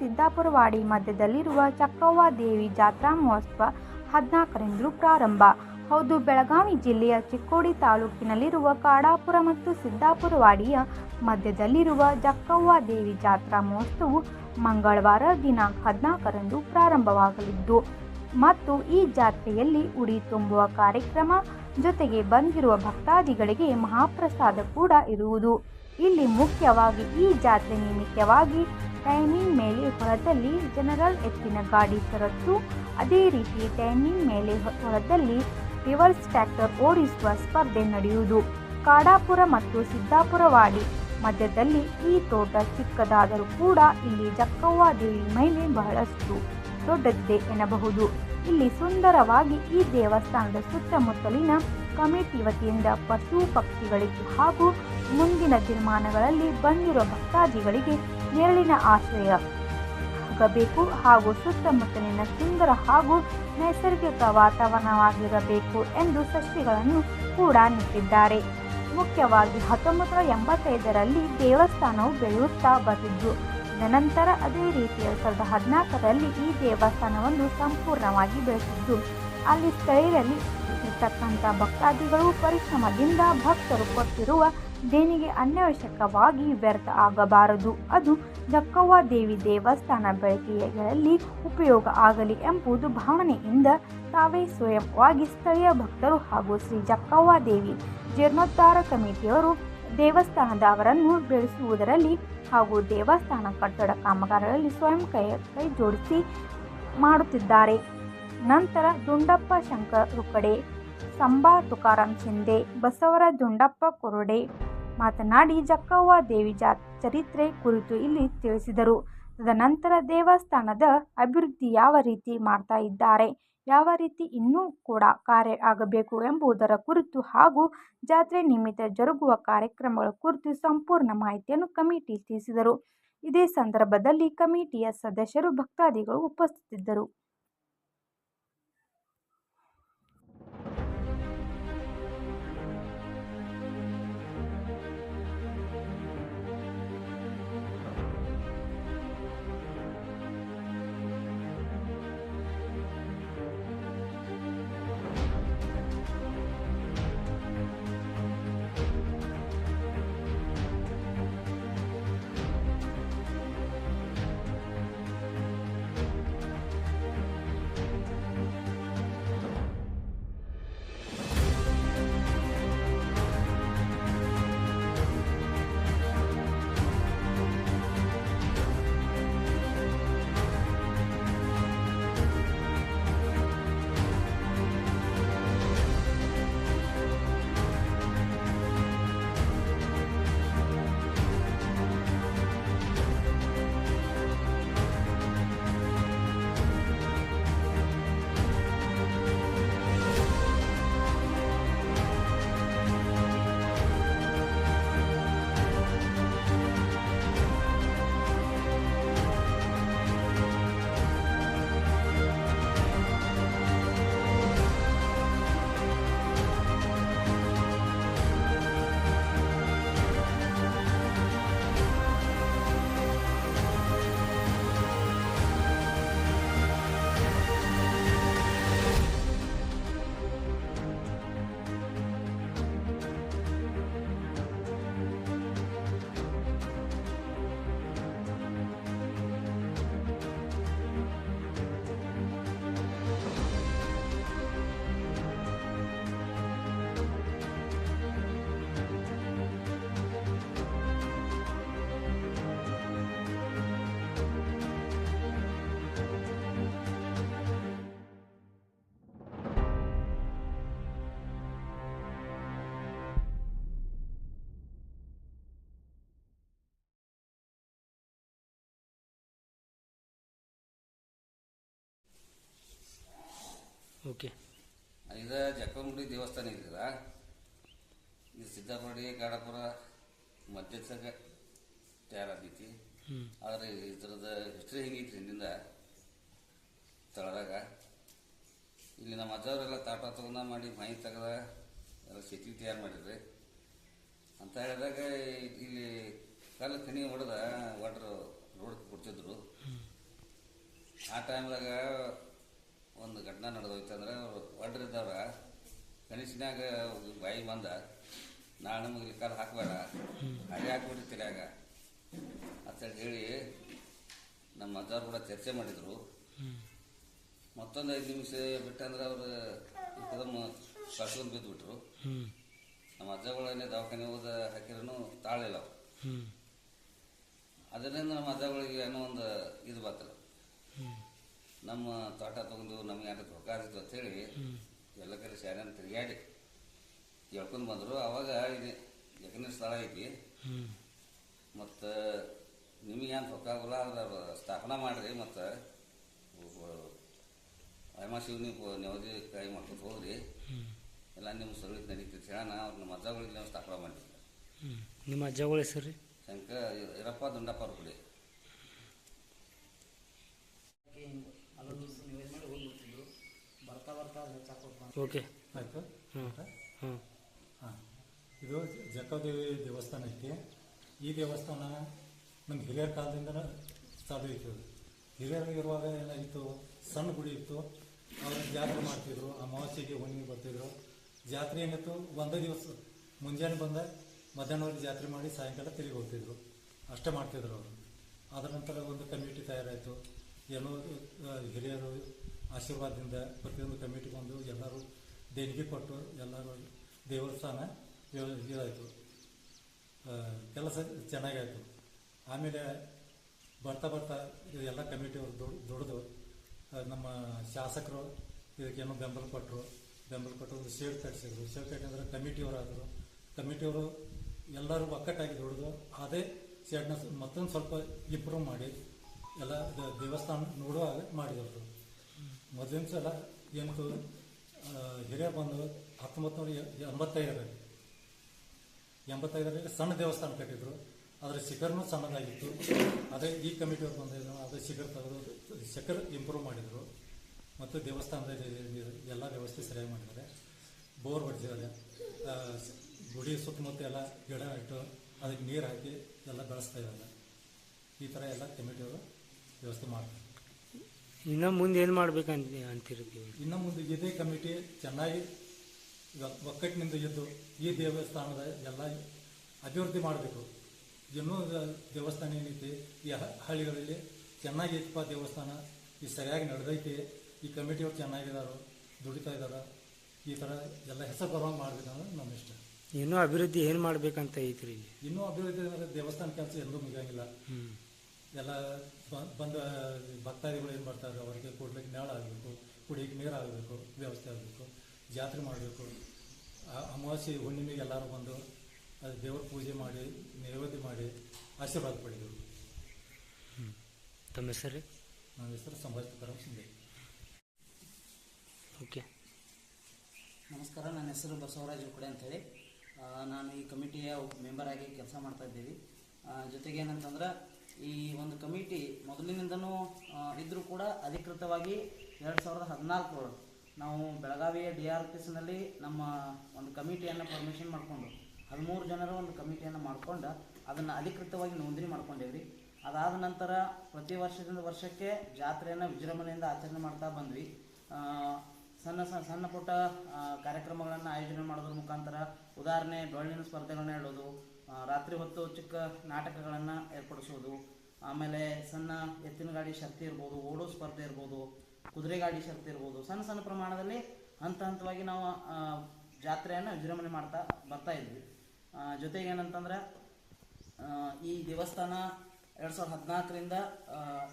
ಸಿದ್ದಾಪುರವಾಡಿ ಮಧ್ಯದಲ್ಲಿರುವ ಚಕ್ರವ್ವ ದೇವಿ ಜಾತ್ರಾ ಮಹೋತ್ಸವ ಹದಿನಾಲ್ಕರಂದು ಪ್ರಾರಂಭ. ಹೌದು, ಬೆಳಗಾವಿ ಜಿಲ್ಲೆಯ ಚಿಕ್ಕೋಡಿ ತಾಲೂಕಿನಲ್ಲಿರುವ ಕಾಡಾಪುರ ಮತ್ತು ಸಿದ್ದಾಪುರವಾಡಿಯ ಮಧ್ಯದಲ್ಲಿರುವ ಜಕ್ಕವ್ವ ದೇವಿ ಜಾತ್ರಾ ಮಹೋತ್ಸವವು ಮಂಗಳವಾರ ದಿನಾಂಕ ಹದಿನಾಲ್ಕರಂದು ಪ್ರಾರಂಭವಾಗಲಿದ್ದು, ಮತ್ತು ಈ ಜಾತ್ರೆಯಲ್ಲಿ ಉಡಿ ತುಂಬುವ ಕಾರ್ಯಕ್ರಮ ಜೊತೆಗೆ ಬಂದಿರುವ ಭಕ್ತಾದಿಗಳಿಗೆ ಮಹಾಪ್ರಸಾದ ಕೂಡ ಇರುವುದು. ಇಲ್ಲಿ ಮುಖ್ಯವಾಗಿ ಈ ಜಾತ್ರೆ ನಿಮಿತ್ತವಾಗಿ ಟೈಮಿಂಗ್ ಮೇಲೆ ಹೊರದಲ್ಲಿ ಜನರಲ್ ಎತ್ತಿನ ಗಾಡಿ ಸರತ್ತು. ಅದೇ ರೀತಿ ಟೈಮಿಂಗ್ ಮೇಲೆ ಹೊರದಲ್ಲಿ ರಿವರ್ಸ್ ಟ್ರ್ಯಾಕ್ಟರ್ ಓಡಿಸುವ ಸ್ಪರ್ಧೆ ನಡೆಯುವುದು. ಕಾಡಾಪುರ ಮತ್ತು ಸಿದ್ದಾಪುರವಾಡಿ ಮಧ್ಯದಲ್ಲಿ ಈ ತೋಟ ಚಿಕ್ಕದಾದರೂ ಕೂಡ ಇಲ್ಲಿ ಜಕ್ಕವ್ವ ದೇವಿ ಮಹಿಮೆ ಬಹಳಷ್ಟು ದೊಡ್ಡದಿದೆ ಎನ್ನಬಹುದು. ಇಲ್ಲಿ ಸುಂದರವಾಗಿ ಈ ದೇವಸ್ಥಾನದ ಸುತ್ತಮುತ್ತಲಿನ ಕಮಿಟಿ ವತಿಯಿಂದ ಪಶು ಪಕ್ಷಿಗಳಿಗೆ ಹಾಗೂ ಮುಂದಿನ ತೀರ್ಮಾನಗಳಲ್ಲಿ ಬಂದಿರುವ ಭಕ್ತಾದಿಗಳಿಗೆ ನೆರಳಿನ ಆಶ್ರಯ. ಆಗಬೇಕು ಹಾಗೂ ಸುತ್ತಮುತ್ತಲಿನ ಸುಂದರ ಹಾಗೂ ನೈಸರ್ಗಿಕ ವಾತಾವರಣವಾಗಿರಬೇಕು ಎಂದು ಸಸ್ಯಗಳನ್ನು ಕೂಡ ನೆಟ್ಟಿದ್ದಾರೆ ಮುಖ್ಯವಾಗಿ ಹತ್ತೊಂಬತ್ತು ನೂರ ಎಂಬತ್ತೈದರಲ್ಲಿ ದೇವಸ್ಥಾನವು ಬೆಳೆಯುತ್ತಾ ಬಂದಿದ್ದು, ನಂತರ ಅದೇ ರೀತಿ ಎರಡು ಸಾವಿರದ ಹದಿನಾಲ್ಕರಲ್ಲಿ ಈ ದೇವಸ್ಥಾನವನ್ನು ಸಂಪೂರ್ಣವಾಗಿ ಬೆಳೆಸಿದ್ದು, ಅಲ್ಲಿ ಸ್ಥಳೀಯರಲ್ಲಿ ಇರ್ತಕ್ಕಂಥ ಭಕ್ತಾದಿಗಳು ಪರಿಶ್ರಮದಿಂದ ಭಕ್ತರು ಕೊಟ್ಟಿರುವ ದೇಣಿಗೆ ಅನ್ಯವಶ್ಯಕವಾಗಿ ವ್ಯರ್ಥ ಆಗಬಾರದು. ಅದು ಜಕ್ಕವ್ವ ದೇವಿ ದೇವಸ್ಥಾನ ಬೆಳಕಿಗೆಗಳಲ್ಲಿ ಉಪಯೋಗ ಆಗಲಿ ಎಂಬುದು ಭಾವನೆಯಿಂದ ತಾವೇ ಸ್ವಯಂವಾಗಿ ಸ್ಥಳೀಯ ಭಕ್ತರು ಹಾಗೂ ಶ್ರೀ ಜಕ್ಕವ್ವ ದೇವಿ ಜೀರ್ಣೋದ್ಧಾರ ಕಮಿಟಿಯವರು ದೇವಸ್ಥಾನದವರನ್ನು ಬೆಳೆಸುವುದರಲ್ಲಿ ಹಾಗೂ ದೇವಸ್ಥಾನ ಕಟ್ಟಡ ಕಾಮಗಾರಿಗಳಲ್ಲಿ ಸ್ವಯಂ ಕೈ ಕೈ ಜೋಡಿಸಿ ಮಾಡುತ್ತಿದ್ದಾರೆ. ನಂತರ ದುಂಡಪ್ಪ ಶಂಕರ್ ರುಕಡೆ ಸಂಬಾ ತುಕಾರಾಂ ಶಿಂದೆ, ಬಸವರ ದುಂಡಪ್ಪ ಕುರುಡೆ. ಮಾತನಾಡಿ ಜಕ್ಕವ್ವ ದೇವಿ ಜಾ ಚರಿತ್ರೆ ಕುರಿತು ಇಲ್ಲಿ ತಿಳಿಸಿದರು. ತದನಂತರ ದೇವಸ್ಥಾನದ ಅಭಿವೃದ್ಧಿ ಯಾವ ರೀತಿ ಮಾಡ್ತಾ ಇದ್ದಾರೆ, ಯಾವ ರೀತಿ ಇನ್ನೂ ಕೂಡ ಕಾರ್ಯ ಆಗಬೇಕು ಎಂಬುದರ ಕುರಿತು ಹಾಗೂ ಜಾತ್ರೆ ನಿಮಿತ್ತ ಜರುಗುವ ಕಾರ್ಯಕ್ರಮಗಳ ಕುರಿತು ಸಂಪೂರ್ಣ ಮಾಹಿತಿಯನ್ನು ಕಮಿಟಿ ತಿಳಿಸಿದರು. ಇದೇ ಸಂದರ್ಭದಲ್ಲಿ ಕಮಿಟಿಯ ಸದಸ್ಯರು ಭಕ್ತಾದಿಗಳು ಉಪಸ್ಥಿತರಿದ್ದರು ಓಕೆ. ಇದು ಜಕ್ಕನಗುಡಿ ದೇವಸ್ಥಾನ ಇದೆಯಲ್ಲ ಇದು ಸಿದ್ದಾಪುರಿ ಕಾಡಾಪುರ ಮಧ್ಯ ತಯಾರಾದೈತಿ ಆದ್ರೆ ಆದರೆ ಇದ್ರದ ಹಿಸ್ಟ್ರಿ ಹೆಂಗೈತಿ ಹಿಂದಿಂದ ತಳದಾಗ? ಇಲ್ಲಿ ನಮ್ಮ ಅಜ್ಜವರೆಲ್ಲ ತಾಟ ತಗೊಂಡ ಮಾಡಿ ಮೈ ತೆಗೆದ ಎಲ್ಲ ಸಿಟಿ ತಯಾರು ಮಾಡಿದ್ರಿ ಅಂತ ಹೇಳಿದಾಗ ಇಲ್ಲಿ ಕಲ್ಲು ಕಣಿ ಹೊಡೆದ ವಾಟರ್ ರೋಡ್ ಕೊಡ್ತಿದ್ರು. ಆ ಟೈಮ್ದಾಗ ಒಂದು ಘಟನೆ ನಡೆದೋಯ್ತು ಅಂದ್ರೆ ಒಡ್ರಿದ್ದವ್ರ. ಕನಸಿನಾಗ ಬಾಯಿ ಬಂದ ನಾಳೆ ನಮಗೆ ಕಾಲು ಹಾಕಬೇಡ. ಹಾಗೆ ಹಾಕ್ಬಿಟ್ಟಿರ್ತೀರಿ ಆಗ. ಅಂತೇಳಿ ಹೇಳಿ ನಮ್ಮ ಅಜ್ಜವ್ರು ಕೂಡ ಚರ್ಚೆ ಮಾಡಿದರು. ಮತ್ತೊಂದು ಐದು ನಿಮಿಷ ಬಿಟ್ಟಂದ್ರೆ ಅವರು ಕದಮ್ಮ ಕಳ್ಸ್ಕೊಂಡು ಬಿದ್ದುಬಿಟ್ರು ನಮ್ಮ ಅಜ್ಜಗಳನ್ನೇ ದವಾಖಾನೆ ಹೋದ ಹಾಕಿರೂ ತಾಳಿಲ್ಲ ಅವ್ರು. ಅದರಿಂದ ನಮ್ಮ ಅಜ್ಜಗಳಿಗೆ ಏನೋ ಒಂದು ಇದು ಬರ್ತಲ್ಲ ನಮ್ಮ ತೋಟ ತಗೊಂಡು ನಮ್ಗೆ ಯಾಕೆ ರೊಕ್ಕ ಆಗಿತ್ತು ಅಂತೇಳಿ ಎಲ್ಲ ಕಡೆ ಶಾಲೆನ ತಿರುಗಾಡಿ ಕೇಳ್ಕೊಂಡು ಬಂದರು. ಅವಾಗ ಇದೆ ಯಜ್ಞ ಸ್ಥಳ ಐತಿ. ಮತ್ತು ನಿಮಗೆ ಏನು ರೊಕ್ಕ ಆಗೋಲ್ಲ ಅದ್ರ ಸ್ಥಾಪನಾ ಮಾಡಿರಿ ಮತ್ತು ಅಯ್ಯಮ್ಮ ಶಿವನಿ ನೆವದಿ ಕೈ ಮಾಡ್ಕೊಂಡು ಹೋಗ್ರಿ ಎಲ್ಲ ನಿಮ್ಮ ಸರ್ವಿಸ್ ನಡೀತೈತೆ ಹೇಳೋಣ. ಅವ್ರು ನಮ್ಮ ಅಜ್ಜಗಳಿಗೆ ನಾವು ಸ್ಥಾಪನಾ ಮಾಡಿದ್ವಿ ನಿಮ್ಮ ಅಜ್ಜಗಳ ಹೆಸರು ರೀ? ಶಂಕರ ಇರಪ್ಪ ದುಂಡಪ್ಪ ಅವ್ರ ಕುಡಿ ಅಲ್ಲೊಂದು ದಿವಸ ನಿವೇದನೆ ಮಾಡಿ ಹೋಗ್ಬಿಡ್ತಿದ್ರು ಬರ್ತಾ ಬರ್ತಾ ಅದು ಹೆಚ್ಚಾಕೋತ್ ಬಂತು ಓಕೆ ಆಯಿತು? ಹ್ಞೂ ಹಾಂ. ಇದು ಜಕ್ಕದೇವಿ ದೇವಸ್ಥಾನ ಐತಿ ಈ ದೇವಸ್ಥಾನ ನಮ್ಮ ಹಿರಿಯರ ಕಾಲದಿಂದ ಚಾಲು ಇತ್ತು. ಹಿರಿಯರು ಇರುವಾಗ ಏನಾಗಿತ್ತು ಸಣ್ಣ ಗುಡಿ ಇತ್ತು. ಅವರು ಜಾತ್ರೆ ಮಾಡ್ತಿದ್ರು ಅಮಾವಾಸ್ಯೆಗೆ ಹುಣ್ಣಿಮೆ ಬರ್ತಿದ್ರು. ಜಾತ್ರೆ ಏನಿತ್ತು? ಒಂದೇ ದಿವಸ ಮುಂಜಾನೆ ಬಂದ ಮಧ್ಯಾಹ್ನವರೆಗೆ ಜಾತ್ರೆ ಮಾಡಿ ಸಾಯಂಕಾಲ ತಿರುಗಿ ಹೋಗ್ತಿದ್ರು. ಅಷ್ಟೇ ಮಾಡ್ತಿದ್ರು ಅವರು. ಅದರ ನಂತರ ಒಂದು ಕಮಿಟಿ ತಯಾರಾಯಿತು. ಏನೋ ಹಿರಿಯರು ಆಶೀರ್ವಾದದಿಂದ ಪ್ರತಿಯೊಂದು ಕಮಿಟಿ ಬಂದು ಎಲ್ಲರೂ ದೇಣಿಗೆ ಕೊಟ್ಟು ಎಲ್ಲರೂ ದೇವಸ್ಥಾನ ಇದಾಯಿತು. ಕೆಲಸ ಚೆನ್ನಾಗಾಯಿತು. ಆಮೇಲೆ ಬರ್ತಾ ಬರ್ತಾ ಎಲ್ಲ ಕಮಿಟಿಯವರು ದುಡ್ ದುಡಿದು ನಮ್ಮ ಶಾಸಕರು ಇದಕ್ಕೇನೋ ಬೆಂಬಲ ಕೊಟ್ಟರು ಬೆಂಬಲ ಕೊಟ್ಟು ಶೇಡ್ ಕಟ್ಟಿಸಿದ್ರು ಶೇಡ್ ಕಟ್ಟಿದ್ರೆ ಕಮಿಟಿಯವರಾದರು. ಕಮಿಟಿಯವರು ಎಲ್ಲರೂ ಒಕ್ಕಟ್ಟಾಗಿ ದುಡಿದು ಅದೇ ಶೇಡ್ನ ಮತ್ತೊಂದು ಸ್ವಲ್ಪ ಇಂಪ್ರೂವ್ ಮಾಡಿ ಎಲ್ಲ ದೇವಸ್ಥಾನ ನೋಡುವಾಗ ಮಾಡಿದ್ರು. ಮೊದಲಿನ ಸಲ ಎಂಟು ಹಿರಿಯ ಬಂದು ಹತ್ತೊಂಬತ್ತು ಎಂಬತ್ತೈದರಲ್ಲಿ. ಎಂಬತ್ತೈದರಲ್ಲಿ ಸಣ್ಣ ದೇವಸ್ಥಾನ ಕಟ್ಟಿದ್ರು. ಅದರ ಶಿಖರ್ನೂ ಸಣ್ಣದಾಗಿತ್ತು. ಅದೇ ಈ ಕಮಿಟಿಯವ್ರು ಬಂದಿದ್ರು ಅದೇ ಶಿಖರ ತೆಗೆದು ಶಿಖರ್ ಇಂಪ್ರೂವ್ ಮಾಡಿದರು. ಮತ್ತು ದೇವಸ್ಥಾನದಲ್ಲಿ ಎಲ್ಲ ವ್ಯವಸ್ಥೆ ಸರಿಯಾಗಿ ಮಾಡಿದ್ದಾರೆ. ಬೋರ್ ಹೊಡೆದಿದ್ದಾರೆ ಗುಡಿ ಸುತ್ತಮುತ್ತ ಎಲ್ಲ ಗಿಡ ಇಟ್ಟು ಅದಕ್ಕೆ ನೀರು ಹಾಕಿ ಎಲ್ಲ ಬೆಳೆಸ್ತಾ ಇದ್ದಾರೆ. ಈ ಥರ ಎಲ್ಲ ಕಮಿಟಿಯವರು ವ್ಯವಸ್ಥೆ ಮಾಡ್ತಾರೆ. ಇನ್ನು ಮುಂದೆ ಏನು ಮಾಡ್ಬೇಕಂತ ಅಂತಿರ್ತೀವಿ. ಇನ್ನು ಮುಂದೆ ಇದೇ ಕಮಿಟಿ ಚೆನ್ನಾಗಿ ಒಕ್ಕಟ್ಟಿನಿಂದ ಇದ್ದು ಈ ದೇವಸ್ಥಾನದ ಎಲ್ಲ ಅಭಿವೃದ್ಧಿ ಮಾಡಬೇಕು. ಇನ್ನೂ ದೇವಸ್ಥಾನ ಏನೈತಿ ಈ ಹಳ್ಳಿಗಳಲ್ಲಿ ಚೆನ್ನಾಗಿ ಇತ್ತಪ್ಪ ದೇವಸ್ಥಾನ ಈ ಸರಿಯಾಗಿ ನಡೆದೈತಿ ಈ ಕಮಿಟಿಯವರು ಚೆನ್ನಾಗಿದ್ದಾರೆ ದುಡಿತಾ ಇದ್ದಾರೆ ಈ ಥರ ಎಲ್ಲ ಹೆಸರು ಪರವಾಗಿ ಮಾಡ್ಬೇಕು ಅನ್ನೋದು ನಮ್ಮ ಇಷ್ಟ. ಇನ್ನೂ ಅಭಿವೃದ್ಧಿ ಏನು ಮಾಡ್ಬೇಕಂತ ಐತ್ರಿ ಇನ್ನೂ ಅಭಿವೃದ್ಧಿ ಅಂದರೆ ದೇವಸ್ಥಾನ ಕೆಲಸ ಎಲ್ಲೂ ಮುಗಿಯಂಗಿಲ್ಲ. ಎಲ್ಲ ಬ- ಬಂದ ಭಕ್ತಾದಿಗಳು ಏನು ಮಾಡ್ತಾರೆ? ಅವರಿಗೆ ಕೊಡ್ಲಿಕ್ಕೆ ನೆರಳು ಆಗಬೇಕು ಕುಡಿಯಕ್ಕೆ ನೀರು ಆಗಬೇಕು ವ್ಯವಸ್ಥೆ ಆಗಬೇಕು ಜಾತ್ರೆ ಮಾಡಬೇಕು. ಅಮಾವಾಸ್ಯೆ ಹುಣ್ಣಿಮೆಗೆ ಎಲ್ಲರೂ ಬಂದು ಅದು ದೇವ್ರ ಪೂಜೆ ಮಾಡಿ ನೈವೇದ್ಯ ಮಾಡಿ ಆಶೀರ್ವಾದ ಪಡೆದರು. ತಮ್ಮ ಹೆಸರು? ನಮ್ಮ ನನ್ನ ಹೆಸರು ಸಂಭಾಷ್ ತುಕಾರಾಮ್ ಸಿಂಧೆ. ಓಕೆ. ನಮಸ್ಕಾರ ನನ್ನ ಹೆಸರು ಬಸವರಾಜ್ ಉಕ್ಕಡೆ ಅಂತೇಳಿ. ನಾನು ಈ ಕಮಿಟಿಯ ಮೆಂಬರ್ ಆಗಿ ಕೆಲಸ ಮಾಡ್ತಾ ಇದ್ದೀವಿ. ಜೊತೆಗೆ ಏನಂತಂದ್ರೆ ಈ ಒಂದು ಕಮಿಟಿ ಮೊದಲಿನಿಂದನೂ ಇದ್ದರೂ ಕೂಡ ಅಧಿಕೃತವಾಗಿ ಎರಡು ಸಾವಿರದ ಹದಿನಾಲ್ಕರೊಳಗೆ ನಾವು ಬೆಳಗಾವಿಯ ಡಿ ಆರ್ ಎಸ್ನಲ್ಲಿ ನಮ್ಮ ಒಂದು ಕಮಿಟಿಯನ್ನು ಫಾರ್ಮೇಷನ್ ಮಾಡಿಕೊಂಡು, ಹದಿಮೂರು ಜನರ ಒಂದು ಕಮಿಟಿಯನ್ನು ಮಾಡಿಕೊಂಡು ಅದನ್ನು ಅಧಿಕೃತವಾಗಿ ನೋಂದಣಿ ಮಾಡ್ಕೊಂಡೇವ್ರಿ ಅದಾದ ನಂತರ ಪ್ರತಿ ವರ್ಷದಿಂದ ವರ್ಷಕ್ಕೆ ಜಾತ್ರೆಯನ್ನು ವಿಜೃಂಭಣೆಯಿಂದ ಆಚರಣೆ ಮಾಡ್ತಾ ಬಂದ್ವಿ. ಸಣ್ಣ ಸಣ್ಣ ಸಣ್ಣ ಪುಟ್ಟ ಕಾರ್ಯಕ್ರಮಗಳನ್ನು ಆಯೋಜನೆ ಮಾಡೋದ್ರ ಮುಖಾಂತರ ಉದಾಹರಣೆ ಡೊಳ್ಳಿನ ಸ್ಪರ್ಧೆಗಳನ್ನ ಹೇಳೋದು ರಾತ್ರಿ ಹೊತ್ತು ಚಿಕ್ಕ ನಾಟಕಗಳನ್ನು ಏರ್ಪಡಿಸೋದು, ಆಮೇಲೆ ಸಣ್ಣ ಎತ್ತಿನ ಗಾಡಿ ಶಕ್ತಿ ಇರ್ಬೋದು, ಓಡೋ ಸ್ಪರ್ಧೆ ಇರ್ಬೋದು, ಕುದುರೆ ಗಾಡಿ ಶಕ್ತಿ ಇರ್ಬೋದು, ಸಣ್ಣ ಸಣ್ಣ ಪ್ರಮಾಣದಲ್ಲಿ ಹಂತ ಹಂತವಾಗಿ ನಾವು ಜಾತ್ರೆಯನ್ನು ವಿಜೃಂಭಣೆ ಮಾಡ್ತಾ ಬರ್ತಾ ಇದ್ವಿ. ಜೊತೆಗೆ ಏನಂತಂದ್ರೆ ಈ ದೇವಸ್ಥಾನ ಎರಡು ಸಾವಿರದ ಹದಿನಾಲ್ಕರಿಂದ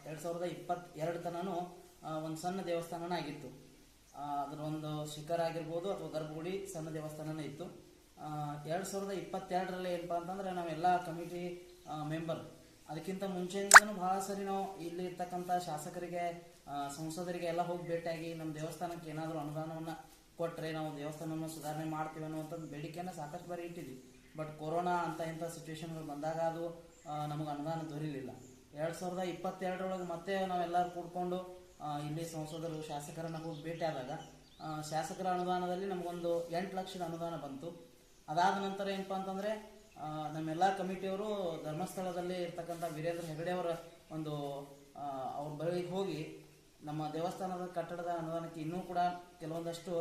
ಎರಡು ಸಾವಿರದ ಇಪ್ಪತ್ತೆರಡು ತನೂ ಒಂದು ಸಣ್ಣ ದೇವಸ್ಥಾನನ ಆಗಿತ್ತು. ಅದರ ಒಂದು ಶಿಖರ ಆಗಿರ್ಬೋದು ಅಥವಾ ಗರ್ಭಗುಡಿ ಸಣ್ಣ ದೇವಸ್ಥಾನನೇ ಇತ್ತು. ಎರಡು ಸಾವಿರದ ಇಪ್ಪತ್ತೆರಡರಲ್ಲಿ ಏನಪ್ಪ ಅಂತಂದ್ರೆ ನಾವೆಲ್ಲ ಕಮಿಟಿ ಮೆಂಬರ್ ಅದಕ್ಕಿಂತ ಮುಂಚೆಯಿಂದನೂ ಭಾಳ ಸರಿ ನಾವು ಇಲ್ಲಿ ಇರ್ತಕ್ಕಂಥ ಶಾಸಕರಿಗೆ ಸಂಸದರಿಗೆ ಎಲ್ಲ ಹೋಗಿ ಭೇಟಿಯಾಗಿ ನಮ್ಮ ದೇವಸ್ಥಾನಕ್ಕೆ ಏನಾದರೂ ಅನುದಾನವನ್ನು ಕೊಟ್ಟರೆ ನಾವು ದೇವಸ್ಥಾನವನ್ನು ಸುಧಾರಣೆ ಮಾಡ್ತೀವಿ ಅನ್ನುವಂಥದ್ದು ಬೇಡಿಕೆಯನ್ನು ಸಾಕಷ್ಟು ಬಾರಿ ಇಟ್ಟಿದ್ವಿ. ಬಟ್ ಕೊರೋನಾ ಅಂತ ಇಂಥ ಸಿಚುವೇಶನ್ಗಳು ಬಂದಾಗ ಅದು ನಮಗೆ ಅನುದಾನ ದೊರೀಲಿಲ್ಲ. ಎರಡು ಸಾವಿರದ ಇಪ್ಪತ್ತೆರಡರೊಳಗೆ ಮತ್ತೆ ನಾವೆಲ್ಲರೂ ಕೂಡ್ಕೊಂಡು ಇಲ್ಲಿ ಸಂಸದರು, ಶಾಸಕರನ್ನು ಹೋಗಿ ಭೇಟಿಯಾದಾಗ ಶಾಸಕರ ಅನುದಾನದಲ್ಲಿ ನಮಗೊಂದು ಎಂಟು ಲಕ್ಷದ ಅನುದಾನ ಬಂತು. ಅದಾದ ನಂತರ ಏನಪ್ಪ ಅಂತಂದರೆ ನಮ್ಮೆಲ್ಲ ಕಮಿಟಿಯವರು ಧರ್ಮಸ್ಥಳದಲ್ಲಿ ಇರ್ತಕ್ಕಂಥ ವೀರೇಂದ್ರ ಹೆಗಡೆಯವರ ಒಂದು ಅವ್ರ ಬಳಿಗೆ ಹೋಗಿ ನಮ್ಮ ದೇವಸ್ಥಾನದ ಕಟ್ಟಡದ ಅನುದಾನಕ್ಕೆ ಇನ್ನೂ ಕೂಡ ಕೆಲವೊಂದಷ್ಟು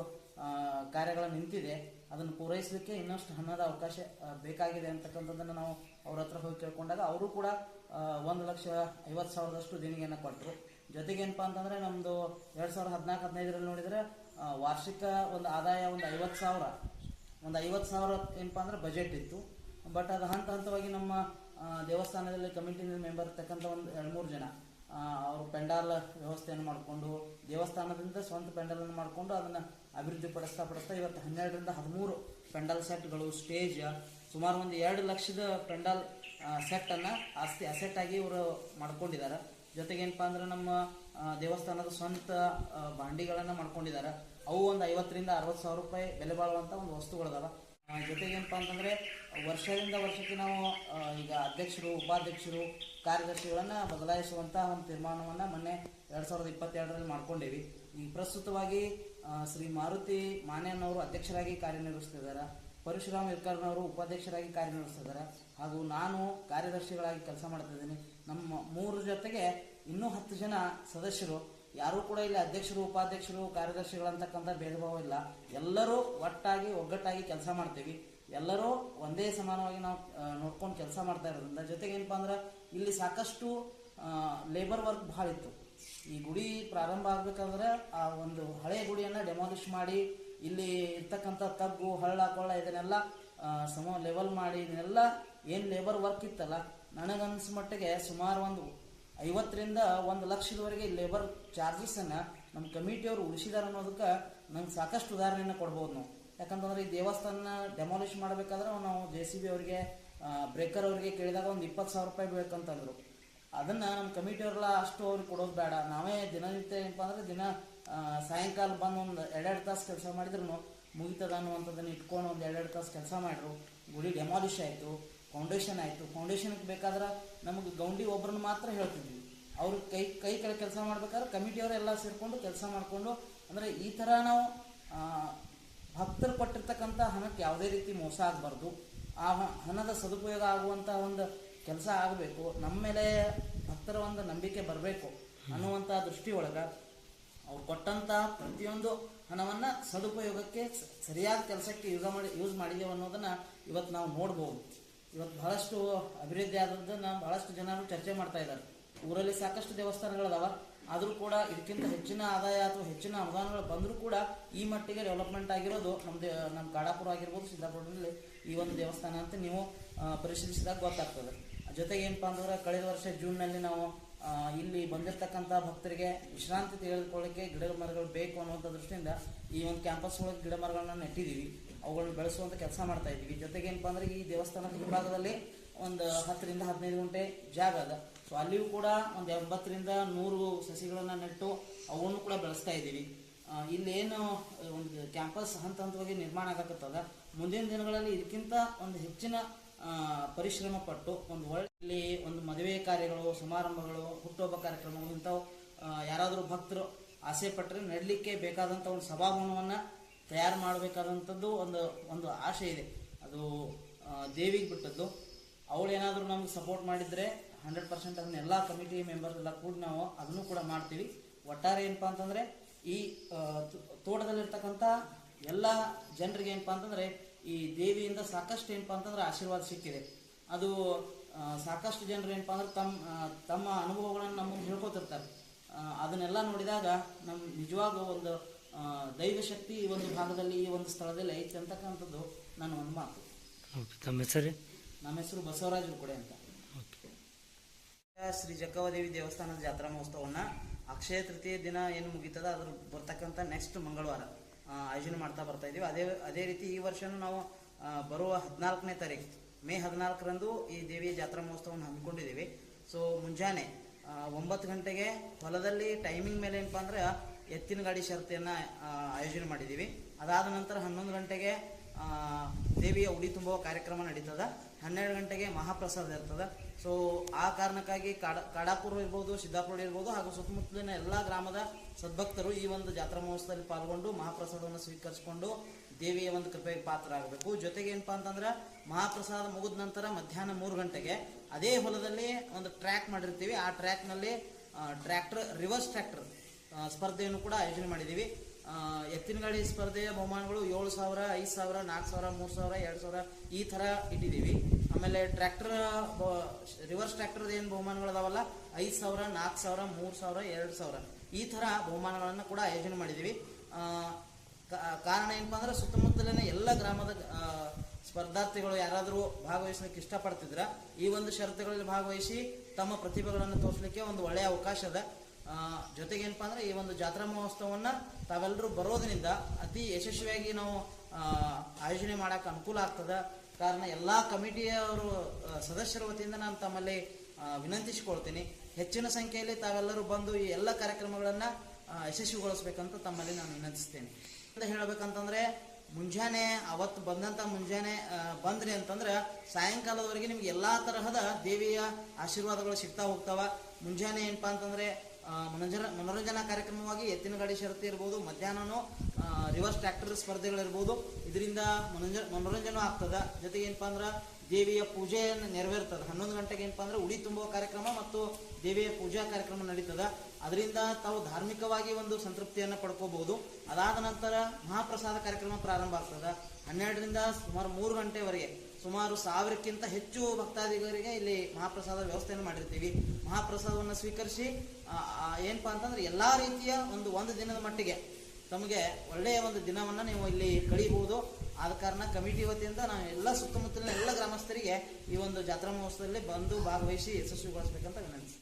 ಕಾರ್ಯಗಳು ನಿಂತಿದೆ. ಅದನ್ನು ಪೂರೈಸಲಿಕ್ಕೆ ಇನ್ನಷ್ಟು ಹಣದ ಅವಕಾಶ ಬೇಕಾಗಿದೆ ಅಂತಕ್ಕಂಥದ್ದನ್ನು ನಾವು ಅವ್ರ ಹತ್ರ ಹೋಗಿ ಕೇಳ್ಕೊಂಡಾಗ, ಅವರು ಕೂಡ ಒಂದು ಲಕ್ಷ ಐವತ್ತು ಸಾವಿರದಷ್ಟು ದೇಣಿಗೆಯನ್ನು ಕೊಟ್ಟರು ಜೊತೆಗೆ ಏನಪ್ಪ ಅಂತಂದ್ರೆ ನಮ್ದು ಎರಡು ಸಾವಿರದ ಹದಿನಾಲ್ಕು, ಹದಿನೈದರಲ್ಲಿ ನೋಡಿದ್ರೆ ವಾರ್ಷಿಕ ಒಂದು ಆದಾಯ ಒಂದು ಐವತ್ತು ಸಾವಿರ. ಒಂದು ಐವತ್ತು ಸಾವಿರ ಏನಪ್ಪ ಅಂದ್ರೆ ಬಜೆಟ್ ಇತ್ತು. ಬಟ್ ಅದು ಹಂತ ಹಂತವಾಗಿ ನಮ್ಮ ದೇವಸ್ಥಾನದಲ್ಲಿ ಕಮಿಟಿ ಮೆಂಬರ್ ಇರ್ತಕ್ಕಂಥ ಒಂದು ಎರಡು ಮೂರು ಜನ ಅವರು ಪೆಂಡಾಲ್ ವ್ಯವಸ್ಥೆಯನ್ನು ಮಾಡಿಕೊಂಡು, ದೇವಸ್ಥಾನದಿಂದ ಸ್ವಂತ ಪೆಂಡಾಲನ್ನು ಮಾಡಿಕೊಂಡು ಅದನ್ನು ಅಭಿವೃದ್ಧಿ ಪಡಿಸ್ತಾ ಪಡಿಸ್ತಾ ಇವತ್ತು ಹನ್ನೆರಡರಿಂದ ಹದಿಮೂರು ಪೆಂಡಾಲ್ ಸೆಟ್ಗಳು, ಸ್ಟೇಜ್, ಸುಮಾರು ಒಂದು ಎರಡು ಲಕ್ಷದ ಪೆಂಡಾಲ್ ಸೆಟ್ಟನ್ನು ಆಸ್ತಿ, ಅಸೆಟ್ ಆಗಿ ಇವರು ಮಾಡ್ಕೊಂಡಿದ್ದಾರೆ. ಜೊತೆಗೆ ಏನಪ್ಪಾ ಅಂದ್ರೆ ನಮ್ಮ ದೇವಸ್ಥಾನದ ಸ್ವಂತ ಬಾಂಡಿಗಳನ್ನು ಮಾಡ್ಕೊಂಡಿದ್ದಾರೆ ಅವು ಒಂದು ಐವತ್ತರಿಂದ ಅರವತ್ತು ಸಾವಿರ ರೂಪಾಯಿ ಬೆಲೆ ಬಾಳುವಂತ ಒಂದು ವಸ್ತುಗಳದಾವ. ಜೊತೆಗೆ ಏನಪ್ಪಾ ಅಂತಂದ್ರೆ ವರ್ಷದಿಂದ ವರ್ಷಕ್ಕೆ ನಾವು ಈಗ ಅಧ್ಯಕ್ಷರು, ಉಪಾಧ್ಯಕ್ಷರು, ಕಾರ್ಯದರ್ಶಿಗಳನ್ನ ಬದಲಾಯಿಸುವಂತ ಒಂದು ತೀರ್ಮಾನವನ್ನ ಮೊನ್ನೆ ಎರಡ್ ಸಾವಿರದ ಇಪ್ಪತ್ತೆರಡರಲ್ಲಿ ಮಾಡ್ಕೊಂಡೇವಿ. ಈ ಪ್ರಸ್ತುತವಾಗಿ ಶ್ರೀ ಮಾರುತಿ ಮಾನ್ಯನವರು ಅಧ್ಯಕ್ಷರಾಗಿ ಕಾರ್ಯನಿರ್ವಹಿಸ್ತಿದ್ದಾರೆ ಪರಶುರಾಮ್ ಇರ್ಕರ್ನವರು ಉಪಾಧ್ಯಕ್ಷರಾಗಿ ಕಾರ್ಯನಿರ್ವಹಿಸ್ತಿದ್ದಾರೆ ಹಾಗೂ ನಾನು ಕಾರ್ಯದರ್ಶಿಗಳಾಗಿ ಕೆಲಸ ಮಾಡ್ತಿದ್ದೀನಿ. ನಮ್ಮ ಮೂರು ಜೊತೆಗೆ ಇನ್ನೂ ಹತ್ತು ಜನ ಸದಸ್ಯರು, ಯಾರೂ ಕೂಡ ಇಲ್ಲಿ ಅಧ್ಯಕ್ಷರು, ಉಪಾಧ್ಯಕ್ಷರು ಕಾರ್ಯದರ್ಶಿಗಳಂತಕ್ಕಂಥ ಭೇದ ಭಾವ ಇಲ್ಲ. ಎಲ್ಲರೂ ಒಟ್ಟಾಗಿ, ಒಗ್ಗಟ್ಟಾಗಿ ಕೆಲಸ ಮಾಡ್ತೀವಿ. ಎಲ್ಲರೂ ಒಂದೇ ಸಮಾನವಾಗಿ ನಾವು ನೋಡ್ಕೊಂಡು ಕೆಲಸ ಮಾಡ್ತಾ ಇರೋದ್ರಿಂದ ಜೊತೆಗೆ ಏನಪ್ಪ ಅಂದ್ರೆ ಇಲ್ಲಿ ಸಾಕಷ್ಟು ಲೇಬರ್ ವರ್ಕ್ ಭಾಳ ಇತ್ತು. ಈ ಗುಡಿ ಪ್ರಾರಂಭ ಆಗ್ಬೇಕಾದ್ರೆ ಆ ಒಂದು ಹಳೆ ಗುಡಿಯನ್ನ ಡೆಮಾಲಿಷ್ ಮಾಡಿ, ಇಲ್ಲಿ ಇರ್ತಕ್ಕಂಥ ತಗ್ಗು ಹಳ್ಳ ಕೊಳ್ಳ ಇದನ್ನೆಲ್ಲ ಸಮ ಲೆವೆಲ್ ಮಾಡಿ, ಇದನ್ನೆಲ್ಲ ಏನು ಲೇಬರ್ ವರ್ಕ್ ಇತ್ತಲ್ಲ ನನಗನ್ಸ್ ಮಟ್ಟಿಗೆ ಸುಮಾರು ಒಂದು ಐವತ್ತರಿಂದ ಒಂದು ಲಕ್ಷದವರೆಗೆ ಲೇಬರ್ ಚಾರ್ಜಸನ್ನು ನಮ್ಮ ಕಮಿಟಿಯವರು ಉಳಿಸಿದಾರೆ ಅನ್ನೋದಕ್ಕೆ ನಂಗೆ ಸಾಕಷ್ಟು ಉದಾಹರಣೆಯನ್ನು ಕೊಡ್ಬೋದು ನಾವು. ಯಾಕಂತಂದ್ರೆ ಈ ದೇವಸ್ಥಾನ ಡೆಮಾಲಿಷ್ ಮಾಡಬೇಕಾದ್ರೆ ನಾವು ಜೆ ಸಿ ಬಿ ಅವರಿಗೆ ಬ್ರೇಕರ್ ಅವರಿಗೆ ಕೇಳಿದಾಗ ಒಂದು ಇಪ್ಪತ್ತು ಸಾವಿರ ರೂಪಾಯಿ ಬೇಕಂತಂದ್ರು. ಅದನ್ನ ನಮ್ಮ ಕಮಿಟಿಯವರೆಲ್ಲ ಅಷ್ಟು ಅವ್ರಿಗೆ ಕೊಡೋದು ಬೇಡ. ನಾವೇ ದಿನನಿತ್ಯ ಏನಪ್ಪ ಅಂದ್ರೆ ದಿನ ಸಾಯಂಕಾಲ ಬಂದು ಒಂದು ಎರಡೆರಡು ತಾಸು ಕೆಲಸ ಮಾಡಿದ್ರು ಮುಗಿತದ ಅನ್ನುವಂಥದ್ದನ್ನು ಇಟ್ಕೊಂಡು ಒಂದು ಎರಡೆರಡು ತಾಸು ಕೆಲಸ ಮಾಡಿದ್ರು. ಗುಡಿ ಡೆಮಾಲಿಷ್ ಆಯಿತು. ಫೌಂಡೇಶನ್ ಆಯಿತು. ಫೌಂಡೇಶನ್ಗೆ ಬೇಕಾದ್ರೆ ನಮಗೆ ಗೌಂಡಿ ಒಬ್ಬರನ್ನ ಮಾತ್ರ ಹೇಳ್ತಿದ್ವಿ. ಅವರು ಕೈ ಕೈ ಕೆಳ ಕೆಲಸ ಮಾಡ್ಬೇಕಾದ್ರೆ ಕಮಿಟಿಯವರೆಲ್ಲ ಸೇರಿಕೊಂಡು ಕೆಲಸ ಮಾಡಿಕೊಂಡು, ಅಂದರೆ ಈ ಥರ ನಾವು ಭಕ್ತರು ಕೊಟ್ಟಿರ್ತಕ್ಕಂಥ ಹಣಕ್ಕೆ ಯಾವುದೇ ರೀತಿ ಮೋಸ ಆಗಬಾರ್ದು. ಆ ಹಣದ ಸದುಪಯೋಗ ಆಗುವಂಥ ಒಂದು ಕೆಲಸ ಆಗಬೇಕು. ನಮ್ಮ ಮೇಲೆ ಭಕ್ತರ ಒಂದು ನಂಬಿಕೆ ಬರಬೇಕು ಅನ್ನುವಂಥ ದೃಷ್ಟಿಯೊಳಗೆ ಅವ್ರು ಕೊಟ್ಟಂತ ಪ್ರತಿಯೊಂದು ಹಣವನ್ನು ಸದುಪಯೋಗಕ್ಕೆ ಸರಿಯಾದ ಕೆಲಸಕ್ಕೆ ಯೂಸ್ ಮಾಡಿ, ಯೂಸ್ ಮಾಡಿದ್ದೇವೆ ಅನ್ನೋದನ್ನು ಇವತ್ತು ನಾವು ನೋಡ್ಬೋದು. ಇವತ್ತು ಬಹಳಷ್ಟು ಅಭಿವೃದ್ಧಿ ನಾವು ಬಹಳಷ್ಟು ಜನರು ಚರ್ಚೆ ಮಾಡ್ತಾ ಇದ್ದಾರೆ ಊರಲ್ಲಿ ಸಾಕಷ್ಟು ದೇವಸ್ಥಾನಗಳದಾವ. ಆದರೂ ಕೂಡ ಇದಕ್ಕಿಂತ ಹೆಚ್ಚಿನ ಆದಾಯ ಅಥವಾ ಹೆಚ್ಚಿನ ಅನುದಾನಗಳು ಬಂದರೂ ಕೂಡ ಈ ಮಟ್ಟಿಗೆ ಡೆವಲಪ್ಮೆಂಟ್ ಆಗಿರೋದು ನಮ್ಮ ನಮ್ಮ ಗಾಡಾಪುರ ಆಗಿರ್ಬೋದು ಸಿದ್ದಾಪುರದಲ್ಲಿ ಈ ಒಂದು ದೇವಸ್ಥಾನ ಅಂತ ನೀವು ಪರಿಶೀಲಿಸಿದಾಗ ಗೊತ್ತಾಗ್ತದೆ. ಜೊತೆಗೆ ಏನಪ್ಪಾ ಅಂದ್ರೆ ಕಳೆದ ವರ್ಷ ಜೂನ್ನಲ್ಲಿ ನಾವು ಇಲ್ಲಿ ಬಂದಿರತಕ್ಕಂಥ ಭಕ್ತರಿಗೆ ವಿಶ್ರಾಂತಿ ತೆಗೆದುಕೊಳ್ಳೋಕ್ಕೆ ಗಿಡ ಮರಗಳು ಬೇಕು ಅನ್ನುವಂಥ ದೃಷ್ಟಿಯಿಂದ ಈ ಒಂದು ಕ್ಯಾಂಪಸ್ ಒಳಗೆ ಗಿಡ ಮರಗಳನ್ನ ನೆಟ್ಟಿದ್ದೀವಿ ಅವುಗಳನ್ನ ಬೆಳೆಸುವಂತ ಕೆಲಸ ಮಾಡ್ತಾ ಇದ್ದೀವಿ. ಜೊತೆಗೆ ಏನಪ್ಪಾ ಅಂದ್ರೆ ಈ ದೇವಸ್ಥಾನದ ಹಿಂಭಾಗದಲ್ಲಿ ಒಂದು ಹತ್ತರಿಂದ ಹದಿನೈದು ಗಂಟೆ ಜಾಗ ಅದ. ಸೊ ಅಲ್ಲಿಯೂ ಕೂಡ ಒಂದು ಎಂಬತ್ತರಿಂದ ನೂರು ಸಸಿಗಳನ್ನ ನೆಟ್ಟು ಅವನ್ನು ಕೂಡ ಬೆಳೆಸ್ತಾ ಇದ್ದೀವಿ. ಇಲ್ಲೇನು ಒಂದು ಕ್ಯಾಂಪಸ್ ಹಂತ ಹಂತವಾಗಿ ನಿರ್ಮಾಣ ಆಗಕತ್ತದ. ಮುಂದಿನ ದಿನಗಳಲ್ಲಿ ಇದಕ್ಕಿಂತ ಒಂದು ಹೆಚ್ಚಿನ ಪರಿಶ್ರಮ ಪಟ್ಟು ಒಂದು ಒಳ್ಳೆ ಒಂದು ಮದುವೆ ಕಾರ್ಯಗಳು, ಸಮಾರಂಭಗಳು, ಹುಟ್ಟುಹಬ್ಬ ಕಾರ್ಯಕ್ರಮಗಳು ಇಂಥವು ಯಾರಾದರೂ ಭಕ್ತರು ಆಸೆ ಪಟ್ಟರೆ ನಡಲಿಕ್ಕೆ ಬೇಕಾದಂಥ ಒಂದು ಸಭಾಭವನವನ್ನು ತಯಾರು ಮಾಡಬೇಕಾದಂಥದ್ದು ಒಂದು ಒಂದು ಆಸೆ ಇದೆ. ಅದು ದೇವಿಗೆ ಬಿಟ್ಟದ್ದು. ಅವಳು ಏನಾದರೂ ನಮ್ಗೆ ಸಪೋರ್ಟ್ ಮಾಡಿದರೆ ಹಂಡ್ರೆಡ್ ಪರ್ಸೆಂಟ್ ಅದನ್ನ ಎಲ್ಲ ಕಮಿಟಿ ಮೆಂಬರ್ಸ್ ಎಲ್ಲ ಕೂಡ ನಾವು ಅದನ್ನು ಕೂಡ ಮಾಡ್ತೀವಿ. ಒಟ್ಟಾರೆ ಏನಪ್ಪಾ ಅಂತಂದರೆ ಈ ತೋಟದಲ್ಲಿರ್ತಕ್ಕಂಥ ಎಲ್ಲ ಜನರಿಗೆ ಏನಪ್ಪಾ ಅಂತಂದರೆ ಈ ದೇವಿಯಿಂದ ಸಾಕಷ್ಟು ಏನಪ್ಪಾ ಅಂತಂದ್ರೆ ಆಶೀರ್ವಾದ ಸಿಕ್ಕಿದೆ. ಅದು ಸಾಕಷ್ಟು ಜನರು ಏನಪ್ಪಾ ಅಂದ್ರೆ ತಮ್ಮ ತಮ್ಮ ಅನುಭವಗಳನ್ನು ನಮಗೆ ಹೇಳ್ಕೊತಿರ್ತಾರೆ. ಅದನ್ನೆಲ್ಲ ನೋಡಿದಾಗ ನಮ್ಮ ನಿಜವಾಗೂ ಒಂದು ದೈವ ಶಕ್ತಿ ಈ ಒಂದು ಭಾಗದಲ್ಲಿ ಈ ಒಂದು ಸ್ಥಳದಲ್ಲಿ ಐತಿ ಅಂತಕ್ಕಂಥದ್ದು ನನ್ನ ಒಂದು ಮಾತು. ತಮ್ಮ ಹೆಸರು? ನಮ್ಮ ಹೆಸರು ಬಸವರಾಜ ಕೊಡೆ ಅಂತ. ಓಕೆ. ಶ್ರೀ ಜಕ್ಕವದೇವಿ ದೇವಸ್ಥಾನದ ಜಾತ್ರಾ ಮಹೋತ್ಸವವನ್ನು ಅಕ್ಷಯ ತೃತೀಯ ದಿನ ಏನು ಮುಗೀತದ ಅದ್ರ ಬರ್ತಕ್ಕಂಥ ನೆಕ್ಸ್ಟ್ ಮಂಗಳವಾರ ಆಯೋಜನೆ ಮಾಡ್ತಾ ಬರ್ತಾ ಇದೀವಿ. ಅದೇ ಅದೇ ರೀತಿ ಈ ವರ್ಷನೂ ನಾವು ಬರುವ ಹದಿನಾಲ್ಕನೇ ತಾರೀಕು ಮೇ ಹದಿನಾಲ್ಕರಂದು ಈ ದೇವಿಯ ಜಾತ್ರಾ ಮಹೋತ್ಸವವನ್ನು ಹಮ್ಮಿಕೊಂಡಿದ್ದೀವಿ. ಸೊ ಮುಂಜಾನೆ ಒಂಬತ್ತು ಗಂಟೆಗೆ ಹೊಲದಲ್ಲಿ ಟೈಮಿಂಗ್ ಮೇಲೆ ಏನಪ್ಪ ಅಂದ್ರೆ ಎತ್ತಿನ ಗಾಡಿ ಶರತೆಯನ್ನು ಆಯೋಜನೆ ಮಾಡಿದ್ದೀವಿ ಅದಾದ ನಂತರ ಹನ್ನೊಂದು ಗಂಟೆಗೆ ದೇವಿಯ ಉಡಿ ತುಂಬುವ ಕಾರ್ಯಕ್ರಮ ನಡೀತದೆ. ಹನ್ನೆರಡು ಗಂಟೆಗೆ ಮಹಾಪ್ರಸಾದ ಇರ್ತದೆ. ಸೊ ಆ ಕಾರಣಕ್ಕಾಗಿ ಕಾಡ, ಕಾಡಾಪುರ ಇರ್ಬೋದು, ಸಿದ್ದಾಪುರ ಇರ್ಬೋದು, ಹಾಗೂ ಸುತ್ತಮುತ್ತಲಿನ ಎಲ್ಲ ಗ್ರಾಮದ ಸದ್ಭಕ್ತರು ಈ ಒಂದು ಜಾತ್ರಾ ಮಹೋತ್ಸವದಲ್ಲಿ ಪಾಲ್ಗೊಂಡು ಮಹಾಪ್ರಸಾದವನ್ನು ಸ್ವೀಕರಿಸಿಕೊಂಡು ದೇವಿಯ ಒಂದು ಕೃಪೆಗೆ ಪಾತ್ರರಾಗಬೇಕು. ಜೊತೆಗೆ ಏನಪ್ಪ ಅಂತಂದ್ರೆ, ಮಹಾಪ್ರಸಾದ ಮುಗಿದ ನಂತರ ಮಧ್ಯಾಹ್ನ ಮೂರು ಗಂಟೆಗೆ ಅದೇ ಹೊಲದಲ್ಲಿ ಒಂದು ಟ್ರ್ಯಾಕ್ ಮಾಡಿರ್ತೀವಿ. ಆ ಟ್ರ್ಯಾಕ್ನಲ್ಲಿ ಟ್ರ್ಯಾಕ್ಟರ್, ರಿವರ್ಸ್ ಟ್ರ್ಯಾಕ್ಟರ್. ಸ್ಪರ್ಧೆಯನ್ನು ಕೂಡ ಆಯೋಜನೆ ಮಾಡಿದ್ದೀವಿ. ಎತ್ತಿನಗಾಡಿ ಎತ್ತಿನ ಗಾಡಿ ಸ್ಪರ್ಧೆಯ ಬಹುಮಾನಗಳು ಏಳು ಸಾವಿರ, ಐದು ಸಾವಿರ, ನಾಲ್ಕು ಸಾವಿರ, ಮೂರು ಸಾವಿರ, ಎರಡು ಸಾವಿರ ಈ ಥರ ಇಟ್ಟಿದ್ದೀವಿ. ಆಮೇಲೆ ಟ್ರ್ಯಾಕ್ಟರ್ ರಿವರ್ಸ್ ಟ್ರ್ಯಾಕ್ಟರ್ದು ಏನು ಬಹುಮಾನಗಳು ಅದಾವಲ್ಲ, ಐದು ಸಾವಿರ, ನಾಲ್ಕು ಸಾವಿರ, ಮೂರು ಸಾವಿರ, ಎರಡು ಸಾವಿರ ಈ ಥರ ಬಹುಮಾನಗಳನ್ನು ಕೂಡ ಆಯೋಜನೆ ಮಾಡಿದ್ದೀವಿ. ಕಾರಣ ಏನಪ್ಪ ಅಂದ್ರೆ ಸುತ್ತಮುತ್ತಲಿನ ಎಲ್ಲ ಗ್ರಾಮದ ಸ್ಪರ್ಧಾರ್ಥಿಗಳು ಯಾರಾದರೂ ಭಾಗವಹಿಸಲಿಕ್ಕೆ ಇಷ್ಟಪಡ್ತಿದ್ರೆ ಈ ಒಂದು ಷರತ್ತುಗಳಲ್ಲಿ ಭಾಗವಹಿಸಿ ತಮ್ಮ ಪ್ರತಿಭೆಗಳನ್ನು ತೋರಿಸಲಿಕ್ಕೆ ಒಂದು ಒಳ್ಳೆಯ ಅವಕಾಶ ಅದ. ಆ, ಜೊತೆಗೆ ಏನಪ್ಪಾ ಅಂದ್ರೆ ಈ ಒಂದು ಜಾತ್ರಾ ಮಹೋತ್ಸವನ್ನ ತಾವೆಲ್ಲರೂ ಬರೋದ್ರಿಂದ ಅತಿ ಯಶಸ್ವಿಯಾಗಿ ನಾವು ಆಯೋಜನೆ ಮಾಡಕ್ಕೆ ಅನುಕೂಲ ಆಗ್ತದ. ಕಾರಣ ಎಲ್ಲಾ ಕಮಿಟಿಯವರು ಸದಸ್ಯರ ವತಿಯಿಂದ ನಾನು ತಮ್ಮಲ್ಲಿ ವಿನಂತಿಸಿಕೊಳ್ತೀನಿ. ಹೆಚ್ಚಿನ ಸಂಖ್ಯೆಯಲ್ಲಿ ತಾವೆಲ್ಲರೂ ಬಂದು ಈ ಎಲ್ಲ ಕಾರ್ಯಕ್ರಮಗಳನ್ನ ಯಶಸ್ವಿಗೊಳಿಸ್ಬೇಕಂತ ತಮ್ಮಲ್ಲಿ ನಾನು ವಿನಂತಿಸ್ತೇನೆ. ಅಂತ ಹೇಳಬೇಕಂತಂದ್ರೆ ಮುಂಜಾನೆ ಅವತ್ತು ಬಂದಂತ ಮುಂಜಾನೆ ಬಂದ್ರಿ ಅಂತಂದ್ರೆ ಸಾಯಂಕಾಲದವರೆಗೆ ನಿಮ್ಗೆ ಎಲ್ಲಾ ತರಹದ ದೇವಿಯ ಆಶೀರ್ವಾದಗಳು ಸಿಗ್ತಾ ಹೋಗ್ತಾವ. ಮುಂಜಾನೆ ಏನಪ್ಪಾ ಅಂತಂದ್ರೆ ಆ, ಮನೋರಂಜನಾ ಕಾರ್ಯಕ್ರಮವಾಗಿ ಎತ್ತಿನ ಗಾಡಿ ಷರತ್ತು ಇರ್ಬೋದು ಮಧ್ಯಾಹ್ನನೂ ರಿವರ್ಸ್ ಟ್ರ್ಯಾಕ್ಟರ್ ಸ್ಪರ್ಧೆಗಳಿರ್ಬೋದು ಇದರಿಂದ ಮನೋರಂಜ ಮನೋರಂಜನೂ ಆಗ್ತದ. ಜೊತೆಗೆ ಏನಪ್ಪಾ ಅಂದ್ರೆ ದೇವಿಯ ಪೂಜೆಯನ್ನು ನೆರವೇರ್ತದೆ. ಹನ್ನೊಂದು ಗಂಟೆಗೆ ಏನಪ್ಪಾ ಅಂದ್ರೆ ಉಡಿ ತುಂಬುವ ಕಾರ್ಯಕ್ರಮ ಮತ್ತು ದೇವಿಯ ಪೂಜಾ ಕಾರ್ಯಕ್ರಮ ನಡೀತದ. ಅದರಿಂದ ತಾವು ಧಾರ್ಮಿಕವಾಗಿ ಒಂದು ಸಂತೃಪ್ತಿಯನ್ನು ಪಡ್ಕೋಬಹುದು. ಅದಾದ ನಂತರ ಮಹಾಪ್ರಸಾದ ಕಾರ್ಯಕ್ರಮ ಪ್ರಾರಂಭ ಆಗ್ತದೆ. ಹನ್ನೆರಡರಿಂದ ಸುಮಾರು ಮೂರು ಗಂಟೆವರೆಗೆ. ಸುಮಾರು ಸಾವಿರಕ್ಕಿಂತ ಹೆಚ್ಚು ಭಕ್ತಾದಿಗಳಿಗೆ ಇಲ್ಲಿ ಮಹಾಪ್ರಸಾದ ವ್ಯವಸ್ಥೆಯನ್ನು ಮಾಡಿರ್ತೀವಿ. ಮಹಾಪ್ರಸಾದವನ್ನು ಸ್ವೀಕರಿಸಿ ಏನಪ್ಪಾ ಅಂತಂದ್ರೆ ಎಲ್ಲ ರೀತಿಯ ಒಂದು ಒಂದು ದಿನದ ಮಟ್ಟಿಗೆ ತಮಗೆ ಒಳ್ಳೆಯ ಒಂದು ದಿನವನ್ನು ನೀವು ಇಲ್ಲಿ ಕಳೀಬಹುದು. ಆದ ಕಾರಣ ಕಮಿಟಿ ವತಿಯಿಂದ ನಾವು ಎಲ್ಲ ಸುತ್ತಮುತ್ತಲಿನ ಎಲ್ಲ ಗ್ರಾಮಸ್ಥರಿಗೆ ಈ ಒಂದು ಜಾತ್ರಾ ಮಹೋತ್ಸವದಲ್ಲಿ ಬಂದು ಭಾಗವಹಿಸಿ ಯಶಸ್ವಿಗೊಳಿಸಬೇಕಂತ ವಿನಂತಿಸ್ತೀನಿ